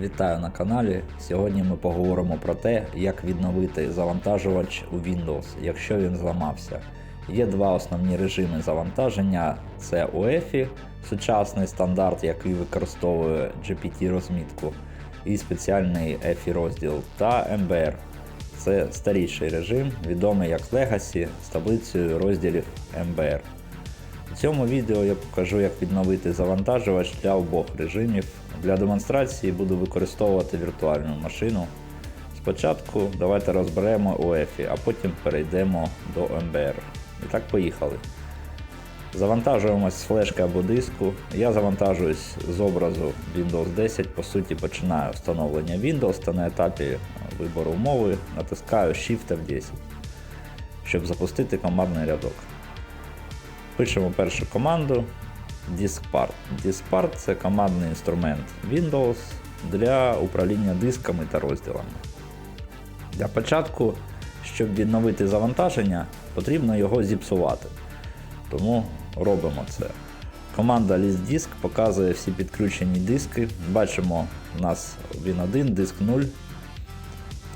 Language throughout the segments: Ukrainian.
Вітаю на каналі. Сьогодні ми поговоримо про те, як відновити завантажувач у Windows, якщо він зламався. Є два основні режими завантаження: це UEFI, сучасний стандарт, який використовує GPT-розмітку, і спеціальний EFI розділ, та MBR. Це старіший режим, відомий як Legacy з таблицею розділів MBR. Цьому відео я покажу, як відновити завантажувач для обох режимів. Для демонстрації буду використовувати віртуальну машину. Спочатку давайте розберемо UEFI, а потім перейдемо до MBR. І так, поїхали. Завантажуємось з флешки або диску. Я завантажуюсь з образу Windows 10, по суті починаю встановлення Windows та на етапі вибору мови натискаю Shift F10, щоб запустити командний рядок. Пишемо першу команду Diskpart. Diskpart це командний інструмент Windows для управління дисками та розділами. Для початку, щоб відновити завантаження, потрібно його зіпсувати. Тому робимо це. Команда ListDisk показує всі підключені диски. Бачимо, у нас він 1, диск 0.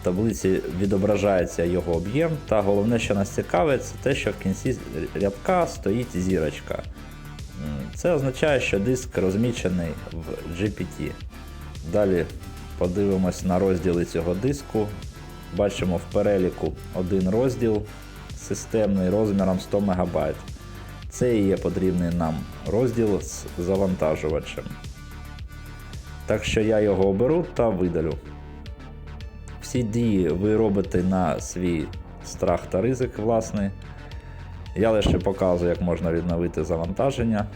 Таблиці відображається його об'єм, та головне, що нас цікавить, це те, що в кінці рядка стоїть зірочка. Це означає, що диск розмічений в GPT. Далі подивимось на розділи цього диску. Бачимо в переліку один розділ системний розміром 100 МБ. Це і є потрібний нам розділ з завантажувачем. Так що я його оберу та видалю. Всі дії ви робите на свій страх та ризик, власне. Я лише показую, як можна відновити завантаження.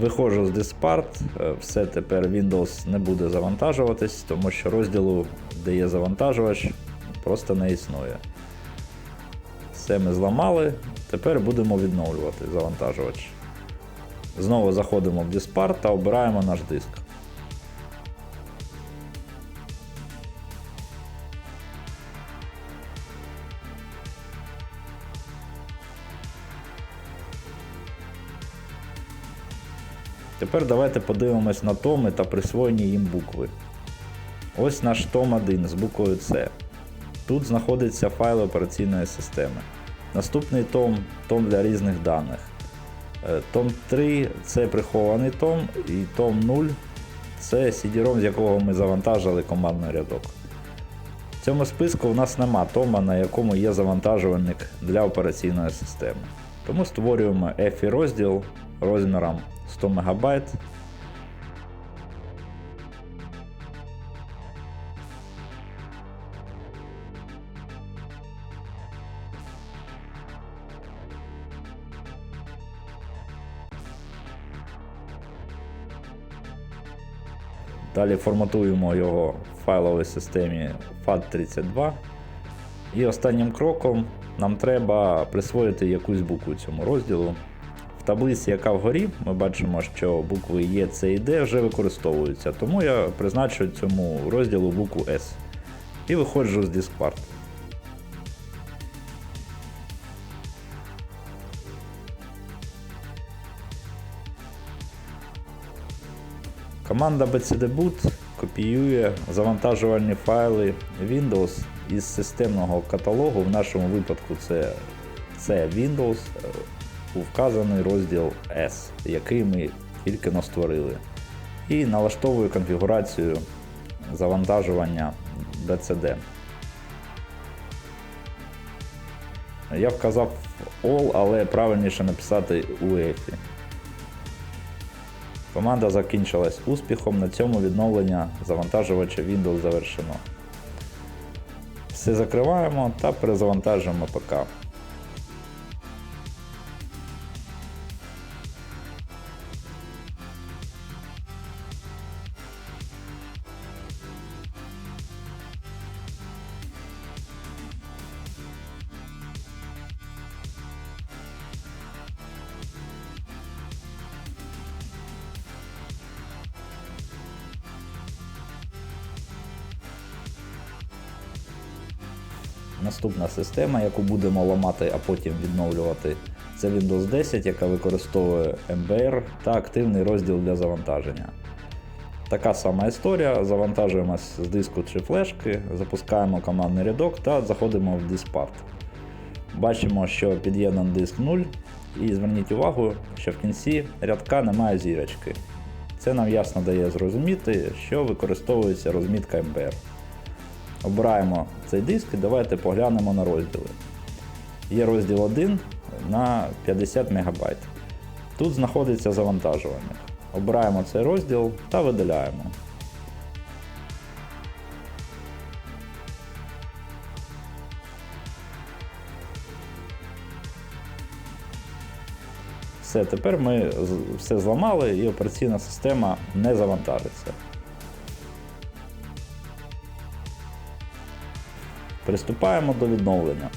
Виходжу з Dispart, е, все тепер Windows не буде завантажуватись, тому що розділу, де є завантажувач, просто не існує. Все ми зламали, тепер будемо відновлювати завантажувач. Знову заходимо в Dispart та обираємо наш диск. Тепер давайте подивимось на томи та присвоєні їм букви. Ось наш том 1 з буквою С. Тут знаходиться файл операційної системи. Наступний том том для різних даних. Е, Том 3 це прихований том, і том 0 це CD-ROM, з якого ми завантажили командний рядок. В цьому списку у нас нема тома, на якому є завантажувальник для операційної системи. Тому створюємо EFI розділ розміром 100 МБ. Далі форматуємо його в файловій системі FAT32. І останнім кроком нам треба присвоїти якусь букву цьому розділу. В таблиці, яка вгорі, ми бачимо, що букви Е, С і Д вже використовуються, тому я призначу цьому розділу букву S. І виходжу з Diskpart. Команда bcdboot копіює завантажувальні файли Windows із системного каталогу. В нашому випадку це, це Windows у вказаний розділ S, який ми тільки но створили. І налаштовує конфігурацію завантажування BCD. Я вказав All, але правильніше написати UEFI. Команда закінчилась успіхом, на цьому відновлення завантажувача Windows завершено. Все закриваємо та перезавантажуємо ПК. Наступна система, яку будемо ламати, а потім відновлювати, це Windows 10, яка використовує MBR та активний розділ для завантаження. Така сама історія. Завантажуємось з диску чи флешки, запускаємо командний рядок та заходимо в диспарт. Бачимо, що під'єднаний диск 0, і зверніть увагу, що в кінці рядка немає зірочки. Це нам ясно дає зрозуміти, що використовується розмітка МБР. Обираємо цей диск і давайте поглянемо на розділи. Є розділ 1 на 50 МБ. Тут знаходиться завантажування. Обираємо цей розділ та видаляємо. Все, тепер ми все зламали і операційна система не завантажиться. Приступаємо до відновлення.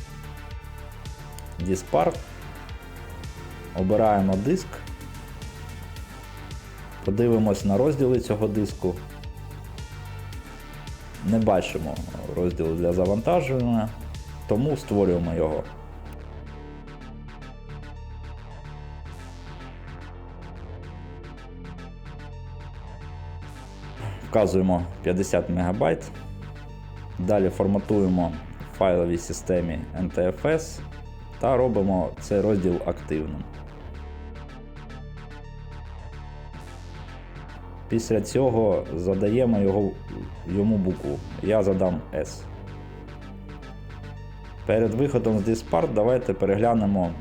Dispart. Обираємо диск. Подивимось на розділи цього диску. Не бачимо розділу для завантаження, тому створюємо його. Вказуємо 50 МБ. Далі форматуємо в файловій системі NTFS та робимо цей розділ активним. Після цього задаємо його, йому букву. Я задам S. Перед виходом з Dispart давайте переглянемо,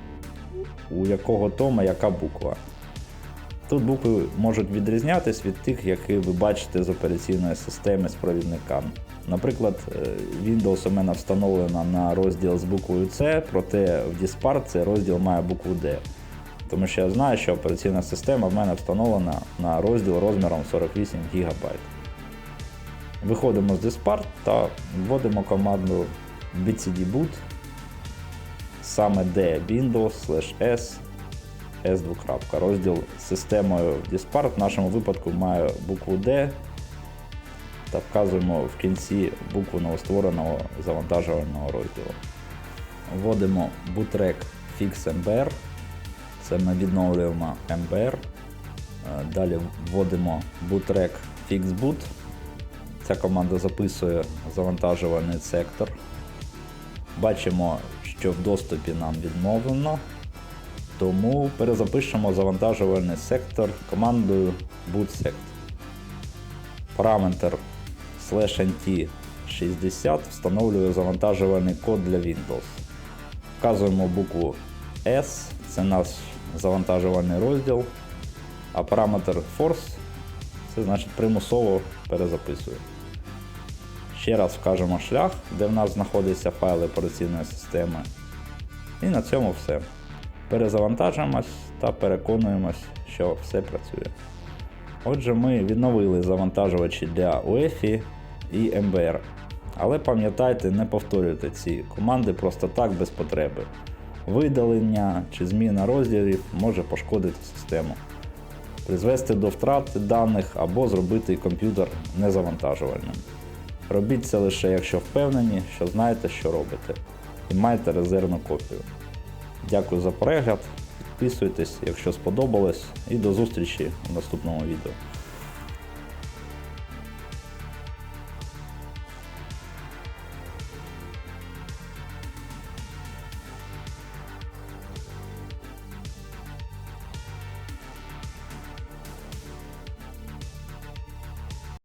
у якого тома яка буква. Тут букви можуть відрізнятись від тих, які ви бачите з операційної системи з провідниками. Наприклад, е, Windows у мене встановлена на розділ з буквою C, проте в Dispart цей розділ має букву D. Тому що я знаю, що операційна система в мене встановлена на розділ розміром 48 ГБ. Виходимо з Dispart та вводимо команду bcdboot саме D Windows S S2. Розділ системою Dispart в нашому випадку має букву D та вказуємо в кінці букву новоствореного завантажувального розділу. Вводимо bootrec fix.mbr, це ми відновлюємо MBR. Е, Далі вводимо bootrec fixboot. Ця команда записує завантажувальний сектор. Бачимо, що в доступі нам відмовлено, тому перезапишемо завантажувальний сектор командою bootsect. Параметр slash nt 60 встановлює завантажувальний код для Windows. Вказуємо букву S, це наш завантажувальний розділ, а параметр force це значить примусово перезаписує. Ще раз вкажемо шлях, де в нас знаходиться файл операційної системи. І на цьому все. Перезавантажуємось та переконуємось, що все працює. Отже, ми відновили завантажувачі для UEFI і MBR. Але пам'ятайте, не повторюйте ці команди просто так без потреби. Видалення чи зміна розділів може пошкодити систему, призвести до втрати даних або зробити комп'ютер незавантажувальним. Робіть це лише якщо впевнені, що знаєте, що робите, і маєте резервну копію. Дякую за перегляд, підписуйтесь, якщо сподобалось, і до зустрічі в наступному відео.